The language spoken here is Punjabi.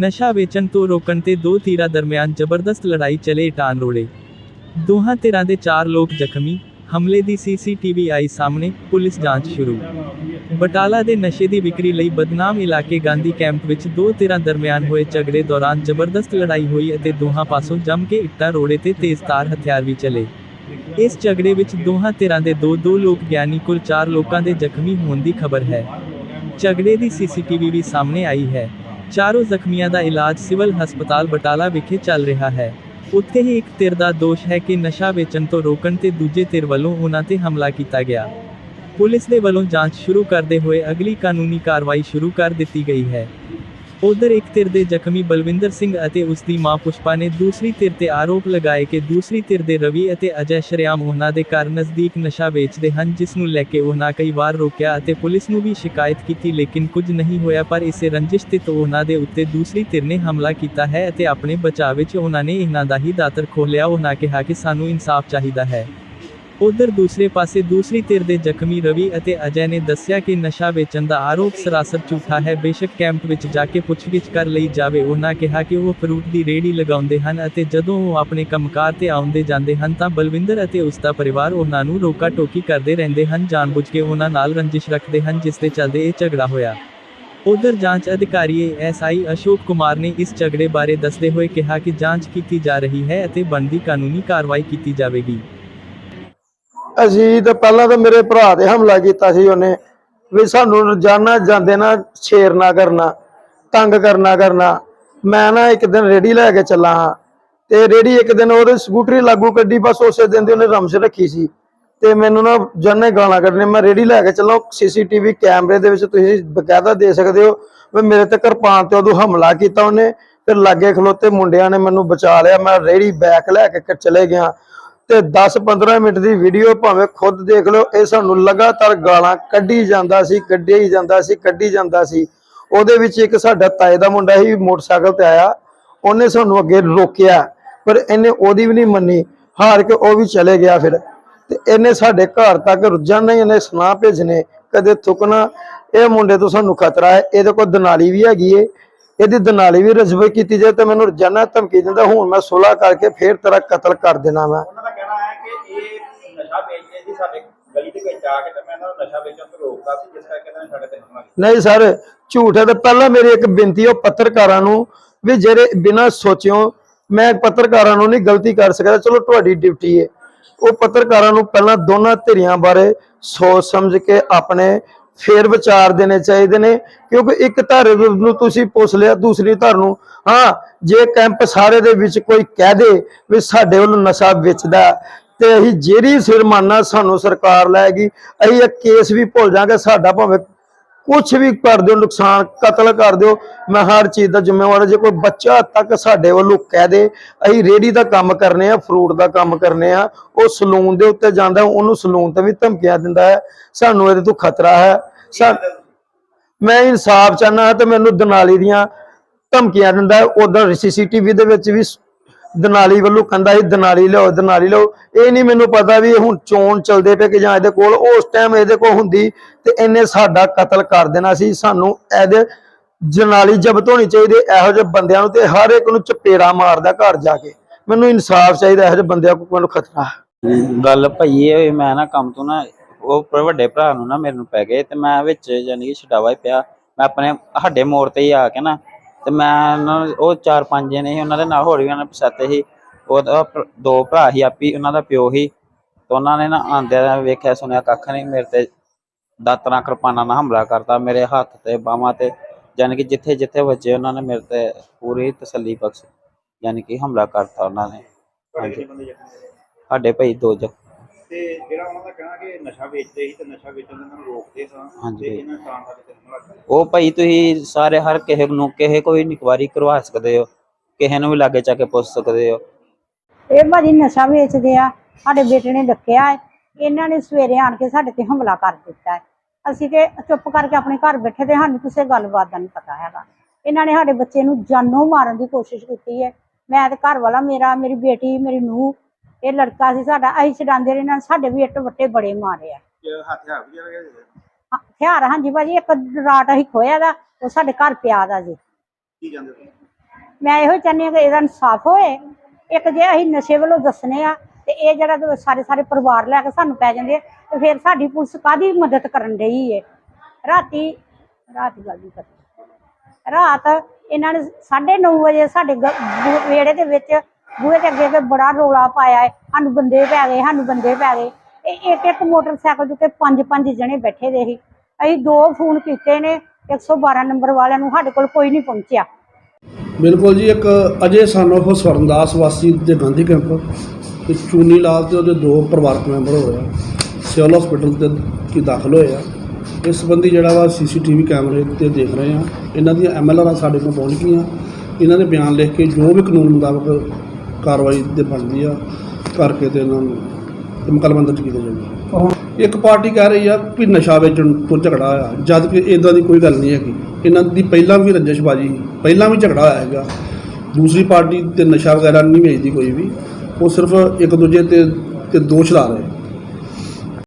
ਨਸ਼ਾ ਵੇਚਣ ਤੋਂ ਰੋਕਣ ਤੇ ਦੋ ਧਿਰਾਂ ਦਰਮਿਆਨ ਜ਼ਬਰਦਸਤ ਲੜਾਈ ਚਲੇ ਟਾਨ ਰੋੜੇ ਦੋਹਾਂ ਧਿਰਾਂ ਦੇ ਚਾਰ ਲੋਕ ਜ਼ਖਮੀ, ਹਮਲੇ ਦੀ ਸੀਸੀਟੀਵੀ ਆਈ ਸਾਹਮਣੇ, ਪੁਲਿਸ ਜਾਂਚ ਸ਼ੁਰੂ। ਬਟਾਲਾ ਦੇ ਨਸ਼ੇ ਦੀ ਵਿਕਰੀ ਲਈ ਬਦਨਾਮ ਇਲਾਕੇ ਗਾਂਧੀ ਕੈਂਪ ਵਿੱਚ ਦੋ ਧਿਰਾਂ ਦਰਮਿਆਨ ਹੋਏ ਝਗੜੇ ਦੌਰਾਨ ਜ਼ਬਰਦਸਤ ਲੜਾਈ ਹੋਈ ਅਤੇ ਦੋਹਾਂ ਪਾਸੋਂ ਜੰਮ ਕੇ ਇੱਟਾਂ ਰੋੜੇ ਤੇ ਤੇਜ਼ਧਾਰ ਹਥਿਆਰ ਵੀ ਚਲੇ। ਇਸ ਝਗੜੇ ਵਿੱਚ ਦੋਹਾਂ ਧਿਰਾਂ ਦੇ ਦੋ ਦੋ ਲੋਕ ਗਿਆਨੀ, ਕੁੱਲ ਚਾਰ ਲੋਕਾਂ ਦੇ ਜ਼ਖਮੀ ਹੋਣ ਦੀ ਖਬਰ ਹੈ। ਝਗੜੇ ਦੀ ਸੀਸੀਟੀਵੀ ਵੀ ਸਾਹਮਣੇ ਆਈ ਹੈ। ਚਾਰੋਂ ਜ਼ਖਮੀਆਂ ਦਾ ਇਲਾਜ ਸਿਵਲ ਹਸਪਤਾਲ ਬਟਾਲਾ ਵਿਖੇ ਚੱਲ ਰਿਹਾ ਹੈ। ਉੱਥੇ ਹੀ ਇੱਕ ਧਿਰ ਦਾ ਦੋਸ਼ ਹੈ ਕਿ ਨਸ਼ਾ ਵੇਚਣ ਤੋਂ ਰੋਕਣ ਤੇ ਦੂਜੇ ਧਿਰ ਵੱਲੋਂ ਉਹਨਾਂ ਤੇ ਹਮਲਾ ਕੀਤਾ ਗਿਆ। ਪੁਲਿਸ ਦੇ ਵੱਲੋਂ ਜਾਂਚ ਸ਼ੁਰੂ ਕਰਦੇ ਹੋਏ ਅਗਲੀ ਕਾਨੂੰਨੀ ਕਾਰਵਾਈ ਸ਼ੁਰੂ ਕਰ ਦਿੱਤੀ ਗਈ ਹੈ। ਉਧਰ ਇੱਕ ਧਿਰ ਦੇ ਜ਼ਖਮੀ ਬਲਵਿੰਦਰ ਸਿੰਘ ਅਤੇ ਉਸ ਦੀ ਮਾਂ ਪੁਸ਼ਪਾ ਨੇ ਦੂਸਰੀ ਧਿਰ ਤੇ ਆਰੋਪ ਲਗਾਏ ਕਿ ਦੂਸਰੀ ਧਿਰ ਦੇ ਰਵੀ ਅਤੇ ਅਜੈ ਸ਼ਰਿਆਮ ਉਹਨਾਂ ਦੇ ਘਰ ਨਜ਼ਦੀਕ ਨਸ਼ਾ ਵੇਚਦੇ ਹਨ, ਜਿਸ ਨੂੰ ਲੈ ਕੇ ਉਹਨਾਂ ਕਈ ਵਾਰ ਰੋਕਿਆ ਅਤੇ ਪੁਲਿਸ ਨੂੰ ਵੀ ਸ਼ਿਕਾਇਤ ਕੀਤੀ, ਲੇਕਿਨ ਕੁਝ ਨਹੀਂ ਹੋਇਆ, ਪਰ ਇਸੇ ਰੰਜਿਸ਼ ਤੇ ਤੋਂ ਉਹਨਾਂ ਦੇ ਉੱਤੇ ਦੂਸਰੀ ਧਿਰ ਨੇ ਹਮਲਾ ਕੀਤਾ ਹੈ ਅਤੇ ਆਪਣੇ ਬਚਾਅ ਵਿੱਚ ਉਹਨਾਂ ਨੇ ਇਹਨਾਂ ਦਾ ਹੀ ਦਾਤਰ ਖੋਲਿਆ ਉਹਨਾਂ ਕਿਹਾ ਕਿ ਸਾਨੂੰ ਇਨਸਾਫ ਚਾਹੀਦਾ ਹੈ। ਉਧਰ ਦੂਸਰੇ ਪਾਸੇ ਦੂਸਰੀ ਧਿਰ ਦੇ ਜ਼ਖਮੀ ਰਵੀ ਅਤੇ ਅਜੈ ਨੇ ਦੱਸਿਆ ਕਿ ਨਸ਼ਾ ਵੇਚਣ ਦਾ ਆਰੋਪ ਸਰਾਸਰ ਝੂਠਾ ਹੈ। ਬੇਸ਼ੱਕ ਕੈਂਪ ਵਿੱਚ ਜਾ ਕੇ ਪੁੱਛਗਿੱਛ ਕਰ ਲਈ ਜਾਵੇ ਉਹਨਾਂ ਕਿਹਾ ਕਿ ਉਹ ਫਰੂਟ ਦੀ ਰੇੜੀ ਲਗਾਉਂਦੇ ਹਨ ਅਤੇ ਜਦੋਂ ਉਹ ਆਪਣੇ ਕੰਮਕਾਰ ਤੇ ਆਉਂਦੇ ਜਾਂਦੇ ਹਨ ਤਾਂ ਬਲਵਿੰਦਰ ਅਤੇ ਉਸ ਦਾ ਪਰਿਵਾਰ ਉਹਨਾਂ ਨੂੰ ਰੋਕਾ ਟੋਕੀ ਕਰਦੇ ਰਹਿੰਦੇ ਹਨ, ਜਾਣਬੁੱਝ ਕੇ ਉਹਨਾਂ ਨਾਲ ਰੰਜਿਸ਼ ਰੱਖਦੇ ਹਨ, ਜਿਸ ਦੇ ਚੱਲਦੇ ਇਹ ਝਗੜਾ ਹੋਇਆ। ਉਧਰ ਜਾਂਚ ਅਧਿਕਾਰੀ ਐਸਆਈ ਅਸ਼ੋਕ ਕੁਮਾਰ ਨੇ ਇਸ ਝਗੜੇ ਬਾਰੇ ਦੱਸਦੇ ਹੋਏ ਕਿਹਾ ਕਿ ਜਾਂਚ ਕੀਤੀ ਜਾ ਰਹੀ ਹੈ ਅਤੇ ਬਣਦੀ ਕਾਨੂੰਨੀ ਕਾਰਵਾਈ ਕੀਤੀ ਜਾਵੇਗੀ। ਅਸੀਂ ਤਾਂ ਪਹਿਲਾਂ ਤਾਂ ਮੇਰੇ ਭਰਾ ਤੇ ਹਮਲਾ ਕੀਤਾ ਸੀ ਉਹਨੇ, ਵੀ ਸਾਨੂੰ ਰੋਜ਼ਾਨਾ ਜਾਂਦੇ ਨਾ ਛੇੜਨਾ ਕਰਨਾ, ਤੰਗ ਕਰਨਾ ਕਰਨਾ। ਮੈਂ ਨਾ ਇੱਕ ਦਿਨ ਰੇੜੀ ਲੈ ਕੇ ਚੱਲਾ ਹਾਂ, ਤੇ ਰੇੜੀ ਇੱਕ ਦਿਨ ਉਹਦੇ ਸਕੂਟਰੀ ਲਾਗੂ ਕੱਢੀ, ਬਸ ਉਸੇ ਦਿਨ ਦੀ ਉਹਨੇ ਰਮਸ ਰੱਖੀ ਸੀ। ਤੇ ਮੈਨੂੰ ਨਾ ਜਾਨੇ ਗਾਲਾਂ ਕੱਢਣੇ ਮੈਂ ਰੇੜੀ ਲੈ ਕੇ ਚੱਲਾਂ ਸੀਸੀਟੀਵੀ ਕੈਮਰੇ ਦੇ ਵਿੱਚ ਤੁਸੀਂ ਬਕਾਇਦਾ ਦੇ ਸਕਦੇ ਹੋ, ਵੀ ਮੇਰੇ ਤੇ ਕਿਰਪਾਨ ਤੇ ਉਦੋਂ ਹਮਲਾ ਕੀਤਾ ਉਹਨੇ ਤੇ ਲਾਗੇ ਖਲੋਤੇ ਮੁੰਡਿਆਂ ਨੇ ਮੈਨੂੰ ਬਚਾ ਲਿਆ, ਮੈਂ ਰੇੜੀ ਬੈਕ ਲੈ ਕੇ ਚਲੇ ਗਿਆ। ਤੇ 10-15 ਮਿੰਟ ਦੀ ਵੀਡੀਓ ਭਾਵੇਂ ਖੁਦ ਦੇਖ ਲਓ, ਇਹ ਸਾਨੂੰ ਲਗਾਤਾਰ ਗਾਲਾਂ ਕੱਢੀ ਜਾਂਦਾ ਸੀ ਕੱਢੀ ਜਾਂਦਾ ਸੀ, ਕੱਢੀ ਜਾਂਦਾ ਸੀ। ਉਹਦੇ ਵਿੱਚ ਇੱਕ ਸਾਡਾ ਤਾਏ ਦਾ ਮੁੰਡਾ ਸੀ, ਮੋਟਰਸਾਈਕਲ ਤੇ ਆਇਆ। ਉਹਨੇ ਸਾਨੂੰ ਅੱਗੇ ਰੋਕਿਆ, ਪਰ ਇਹਨੇ ਉਹਦੀ ਵੀ ਨਹੀਂ ਮੰਨੀ। ਹਾਰ ਕੇ ਉਹ ਵੀ ਚਲੇ ਗਿਆ ਫਿਰ। ਤੇ ਇਹਨੇ ਸਾਡੇ ਘਰ ਤੱਕ ਰੋਜ਼ਾਨਾ ਹੀ ਇਹਨੇ ਸੁਨਾਹ ਭੇਜਨੇ ਕਦੇ ਥੁਕਣਾ। ਇਹ ਮੁੰਡੇ ਤੋਂ ਸਾਨੂੰ ਖਤਰਾ ਹੈ। ਇਹਦੇ ਕੋਲ ਦਨਾਲੀ ਵੀ ਹੈਗੀ ਏ। ਇਹਦੀ ਦਨਾਲੀ ਵੀ ਰਜਵੇ ਕੀਤੀ ਜਾਏ ਤੇ ਮੈਨੂੰ ਰੋਜ਼ਾਨਾ ਧਮਕੀ ਦਿੰਦਾ। ਹੁਣ ਮੈਂ ਸੁਲਾਹ ਕਰਕੇ ਫੇਰ ਤੇਰਾ ਕਤਲ ਕਰ ਦੇਣਾ ਮੈਂ ਕਿ ਇਹ ਨਸ਼ਾ ਵੇਚਦੇ ਸੀ ਸਾਡੇ ਗਲੀ ਦੇ ਵਿੱਚ ਆ ਕੇ ਤੇ ਮੈਂ ਇਹਨਾਂ ਨੂੰ ਨਸ਼ਾ ਵੇਚਣ ਤੋਂ ਰੋਕਦਾ ਸੀ, ਜਿਸ ਕਰਕੇ ਇਹਨਾਂ ਨੇ ਸਾਡੇ ਤੇ ਹਮਲਾ ਕੀਤਾ। ਨਹੀਂ ਸਰ, ਝੂਠ ਹੈ ਤੇ ਪਹਿਲਾਂ ਮੇਰੀ ਇੱਕ ਬੇਨਤੀ ਉਹ ਪੱਤਰਕਾਰਾਂ ਨੂੰ ਵੀ ਜਿਹੜੇ ਬਿਨਾਂ ਸੋਚਿਓ, ਮੈਂ ਪੱਤਰਕਾਰਾਂ ਨੂੰ ਨਹੀਂ ਗਲਤੀ ਕਰ ਸਕਦਾ, ਚਲੋ ਤੁਹਾਡੀ ਡਿਊਟੀ ਹੈ। ਉਹ ਪੱਤਰਕਾਰਾਂ ਨੂੰ ਪਹਿਲਾਂ ਦੋਨਾਂ ਧਿਰਾਂ ਬਾਰੇ ਸੋਚ ਸਮਝ ਕੇ ਆਪਣੇ ਫੇਰ ਵਿਚਾਰ ਦੇਣੇ ਚਾਹੀਦੇ ਨੇ, ਕਿਉਂਕਿ ਇੱਕ ਧਰ ਨੂੰ ਤੁਸੀਂ ਪੁੱਛ ਲਿਆ, ਦੂਸਰੀ ਧਰ ਨੂੰ, ਹਾਂ, ਜੇ ਕੈਂਪ ਸਾਰੇ ਦੇ ਵਿੱਚ ਕੋਈ ਕਹਿ ਦੇ ਵੀ ਸਾਡੇ ਵੱਲ ਨਸ਼ਾ ਵੇਚਦਾ ਤੇ ਅਸੀਂ ਜਿਹੜੀ ਸਿਰਮਾਨਾ ਸਾਨੂੰ ਸਰਕਾਰ ਲਾਏਗੀ, ਅਸੀਂ ਇਹ ਕੇਸ ਵੀ ਭੁੱਲ ਜਾਾਂਗੇ ਸਾਡਾ ਭਾਵੇਂ ਕੁਝ ਵੀ ਕਰ ਦਿਓ, ਨੁਕਸਾਨ ਕਤਲ ਕਰ ਦਿਓ, ਮੈਂ ਹਰ ਚੀਜ਼ ਦਾ ਜ਼ਿੰਮੇਵਾਰ ਜੇ ਕੋਈ ਬੱਚਾ ਤੱਕ ਸਾਡੇ ਵੱਲੋਂ ਕਹਿ ਦੇ, ਅਸੀਂ ਰੇੜੀ ਦਾ ਕੰਮ ਕਰਨੇ ਆ, ਫਰੂਟ ਦਾ ਕੰਮ ਕਰਨੇ ਆ, ਉਹ ਸਲੂਨ ਦੇ ਉੱਤੇ ਜਾਂਦਾ, ਉਹਨੂੰ ਸਲੂਨ ਤੇ ਵੀ ਧਮਕੀਆਂ ਦਿੰਦਾ ਹੈ। ਸਾਨੂੰ ਇਹਦੇ ਤੋਂ ਖਤਰਾ ਹੈ। ਮੈਂ ਇਨਸਾਫ ਚਾਹਨਾ ਤੇ ਮੈਨੂੰ ਦਨਾਲੀ ਦੀਆਂ ਧਮਕੀਆਂ ਦਿੰਦਾ ਹੈ। ਉਧਰ ਸੀਸੀਟੀਵੀ ਦੇ ਵਿੱਚ ਵੀ ਦਨਾਲੀ ਵੱਲੋਂ ਕਹਿੰਦਾ ਸੀ, ਦਨਾਲੀ ਲਿਆਓ ਦਨਾਲੀ ਲਿਆਓ। ਇਹ ਨਹੀਂ ਮੈਨੂੰ ਪਤਾ ਵੀ ਹੁਣ ਚੋਣ ਚਲਦੇ ਪਏ ਕਿ ਜਾਂ ਇਹਦੇ ਕੋਲ ਉਸ ਟਾਈਮ ਇਹਦੇ ਕੋਲ ਹੁੰਦੀ ਤੇ ਇਹਨੇ ਸਾਡਾ ਕਤਲ ਕਰ ਦੇਣਾ ਸੀ। ਸਾਨੂੰ ਇਹਦੇ ਜਨਾਲੀ ਜ਼ਬਤ ਹੋਣੀ ਚਾਹੀਦੀ, ਇਹੋ ਜਿਹੇ ਬੰਦਿਆਂ ਨੂੰ ਤੇ ਹਰ ਇੱਕ ਨੂੰ ਚਪੇੜਾ ਮਾਰਦਾ ਘਰ ਜਾ ਕੇ। ਮੈਨੂੰ ਇਨਸਾਫ ਚਾਹੀਦਾ, ਇਹੋ ਜਿਹੇ ਬੰਦਿਆਂ ਕੋਲ ਮੈਨੂੰ ਖਤਰਾ ਗੱਲ ਭਈ ਇਹ ਹੋਈ, ਮੈਂ ਨਾ ਕੰਮ ਤੋਂ ਨਾ, ਉਹ ਵੱਡੇ ਭਰਾ ਨੂੰ ਨਾ ਮੇਰੇ ਨੂੰ ਪੈ ਗਏ ਤੇ ਮੈਂ ਵਿੱਚ ਯਾਨੀ ਕਿ ਛਡਾਵਾ ਹੀ ਪਿਆ। ਮੈਂ ਆਪਣੇ ਸਾਡੇ ਮੋੜ ਤੇ ਹੀ ਆ ਕੇ ਨਾ ਤੇ ਮੈਂ ਉਹਨਾਂ ਨੂੰ- ਉਹ ਚਾਰ ਪੰਜ ਜਣੇ ਸੀ ਉਹਨਾਂ ਦੇ ਨਾਲ ਹੋਰ ਵੀ ਉਹਨਾਂ ਪਛਾਤੇ ਸੀ। ਉਹਦਾ ਭ- ਦੋ ਭਰਾ ਸੀ ਆਪੀ ਉਹਨਾਂ ਦਾ ਪਿਓ ਸੀ। ਤੇ ਉਹਨਾਂ ਨੇ ਨਾ ਆਂਦਿਆਂ ਵੇਖਿਆ ਸੁਣਿਆ ਕੱਖ ਨਹੀਂ ਮੇਰੇ ਤੇ ਦਾਤਰਾਂ ਕਿਰਪਾਨਾਂ ਨਾਲ ਹਮਲਾ ਕਰਤਾ ਮੇਰੇ ਹੱਥ ਤੇ ਬਾਹਾਂ ਤੇ ਯਾਨੀ ਕਿ ਜਿੱਥੇ ਜਿੱਥੇ ਵੱਜੇ ਉਹਨਾਂ ਨੇ ਮੇਰੇ ਤੇ ਪੂਰੀ ਤਸੱਲੀ ਬਖਸ਼ ਯਾਨੀ ਕਿ ਹਮਲਾ ਕਰਤਾ ਉਹਨਾਂ ਨੇ। ਤੁਹਾਡੇ ਕਿੰਨੇ ਬੰਦੇ ਜ਼ਖਮੀ ਹੋਏ? ਸਾਡੇ ਭਾਈ ਦੋ ਜ ਤੇ ਜਿਹੜਾ ਉਹਨਾਂ ਦਾ ਕਹਿਣਾ ਕਿ ਨਸ਼ਾ ਵੇਚਦੇ ਸੀ ਤੇ ਨਸ਼ਾ ਵੇਚਣ ਨੂੰ ਰੋਕਦੇ ਸਾਂ ਹਾਂਜੀ। ਤੇ ਇਹਨਾਂ ਤਾਂ ਸਾਡੇ ਤੇ ਹਮਲਾ ਕੀਤਾ ਉਹ ਭਾਈ ਤੁਸੀਂ ਸਾਰੇ ਹਰ ਕਿਸੇ ਨੂੰ ਕਿਸੇ ਕੋਈ ਨਿਕਵਾਰੀ ਕਰਵਾ ਸਕਦੇ ਹੋ ਕਿਸੇ ਨੂੰ ਵੀ ਲਾਗੇ ਚਾ ਕੇ ਪੁੱਛ ਸਕਦੇ ਹੋ। ਇਹ ਭਾਜੀ ਨਸ਼ਾ ਵੇਚਦੇ ਆ ਸਾਡੇ ਬੇਟੇ ਨੇ ਡੱਕਿਆ ਹੈ ਇਹਨਾਂ ਨੇ ਸਵੇਰੇ ਆਣ ਕੇ ਸਾਡੇ ਤੇ ਹਮਲਾ ਕਰ ਦਿੱਤਾ ਹੈ। ਅਸੀਂ ਤੇ ਚੁੱਪ ਕਰਕੇ ਆਪਣੇ ਘਰ ਬੈਠੇ ਤੇ ਸਾਨੂੰ ਕਿਸੇ ਗੱਲਬਾਤ ਦਾ ਨਹੀਂ ਪਤਾ ਹੈਗਾ। ਇਹਨਾਂ ਨੇ ਸਾਡੇ ਬੱਚੇ ਨੂੰ ਜਾਨੋਂ ਮਾਰਨ ਦੀ ਕੋਸ਼ਿਸ਼ ਕੀਤੀ ਹੈ। ਮੈਂ ਤੇ ਘਰ ਵਾਲਾ ਮੇਰਾ ਮੇਰੀ ਬੇਟੀ ਮੇਰੀ ਨੂੰਹ ਇਹ ਲੜਕਾ ਸੀ ਸਾਡਾ ਅਸੀਂ ਛਡਾਉਂਦੇ ਰਹੇ ਇਹਨਾਂ ਨੇ ਸਾਡੇ ਵੀ ਇੱਟ ਵੱਟੇ ਬੜੇ ਮਾਰੇ ਆ। ਹਥਿਆਰ ਵੀ ਜਿਹੜੇ ਹਾਂ, ਹਥਿਆਰ ਹਾਂਜੀ ਭਾਜੀ ਇੱਕ ਰਾਟ ਅਸੀਂ ਖੋਇਆ ਦਾ ਉਹ ਸਾਡੇ ਘਰ ਪਿਆ ਦਾ ਜੀ। ਕੀ ਜਾਂਦੇ ਤੁਸੀਂ? ਮੈਂ ਇਹੋ ਚਾਹੁੰਦੀ ਹਾਂ ਕਿ ਇਹਦਾ ਇਨਸਾਫ ਹੋਏ। ਇੱਕ ਜੇ ਅਸੀਂ ਨਸ਼ੇ ਵੱਲੋਂ ਦੱਸਨੇ ਆ ਤੇ ਇਹ ਜਿਹੜਾ ਸਾਰੇ ਸਾਰੇ ਪਰਿਵਾਰ ਲੈ ਕੇ ਸਾਨੂੰ ਪੈ ਜਾਂਦੇ ਆ, ਤੇ ਫਿਰ ਸਾਡੀ ਪੁਲਿਸ ਕਾਦੀ ਮਦਦ ਕਰਨ ਡਈ ਏ? ਰਾਤੀ ਰਾਤ ਦੀ ਗੱਲ ਨਹੀਂ ਕਰਦੀ ਰਾਤ ਇਹਨਾਂ ਨੇ 9:30 ਵਜੇ ਸਾਡੇ ਗ- ਵਿਹੜੇ ਦੇ ਵਿੱਚ ਬੂਹੇ ਦੇ ਅੱਗੇ ਤੇ ਬੜਾ ਰੋਲਾ ਪਾਇਆ ਹੈ। ਸਾਨੂੰ ਬੰਦੇ ਪੈ ਗਏ, ਸਾਨੂੰ ਬੰਦੇ ਪੈ ਗਏ। ਇਹ ਇੱਕ ਇੱਕ ਮੋਟਰਸਾਈਕਲ ਦੇ ਉੱਤੇ ਪੰਜ ਪੰਜ ਜਣੇ ਬੈਠੇ ਦੇ ਸੀ। ਅਸੀਂ ਦੋ ਫੋਨ ਕੀਤੇ ਨੇ 112 ਨੰਬਰ ਵਾਲਿਆਂ ਨੂੰ ਸਾਡੇ ਕੋਲ ਕੋਈ ਨਹੀਂ ਪਹੁੰਚਿਆ। ਬਿਲਕੁਲ ਜੀ, ਇੱਕ ਅਜੇ ਸਾਨੂੰ ਸਵਰਨਦਾਸ ਵਾਸੀ ਦੇ ਗਾਂਧੀ ਕੈਂਪ ਤੇ ਚੂਨੀ ਲਾਲ ਤੇ ਉਹਦੇ ਦੋ ਪਰਿਵਾਰਕ ਮੈਂਬਰ ਹੋਏ ਆ। ਸਿਵਲ ਹਸਪੀਟਲ ਤੇ ਕੀ ਦਾਖਲ ਹੋਏ ਆ। ਇਸ ਸੰਬੰਧੀ ਜਿਹੜਾ ਵਾ ਸੀਸੀਟੀਵੀ ਕੈਮਰੇ ਤੇ ਦੇਖ ਰਹੇ ਆ। ਇਹਨਾਂ ਦੀਆਂ ਐਮਐਲਆਰ ਸਾਡੇ ਕੋਲ ਪਹੁੰਚ ਗਈਆਂ। ਇਹਨਾਂ ਦੇ ਬਿਆਨ ਲਿਖ ਕੇ ਜੋ ਵੀ ਕਾਨੂੰਨ ਮੁਤਾਬਕ ਕਾਰਵਾਈ 'ਤੇ ਬਣਦੀ ਆ, ਕਰਕੇ ਤੇ ਇਹਨਾਂ ਨੂੰ ਤੇ ਮੁਕੱਦਮਾ ਦਰਜ ਕੀਤਾ ਜਾਊਗਾ। ਇੱਕ ਪਾਰਟੀ ਕਹਿ ਰਹੀ ਆ ਵੀ ਨਸ਼ਾ ਵੇਚਣ ਤੋਂ ਝਗੜਾ ਹੋਇਆ ਜਦ ਕਿ ਇਦਾਂ ਦੀ ਕੋਈ ਗੱਲ ਨਹੀਂ ਹੈਗੀ। ਇਹਨਾਂ ਦੀ ਪਹਿਲਾਂ ਵੀ ਰੰਜਿਸ਼ਬਾਜੀ ਪਹਿਲਾਂ ਵੀ ਝਗੜਾ ਹੋਇਆ ਹੈਗਾ। ਦੂਸਰੀ ਪਾਰਟੀ ਤੇ ਨਸ਼ਾ ਵਗੈਰਾ ਨਹੀਂ ਵੇਚਦੀ ਕੋਈ ਵੀ। ਉਹ ਸਿਰਫ ਇੱਕ ਦੂਜੇ ਤੇ ਤੇ ਦੋਸ਼ ਲਾ ਰਹੇ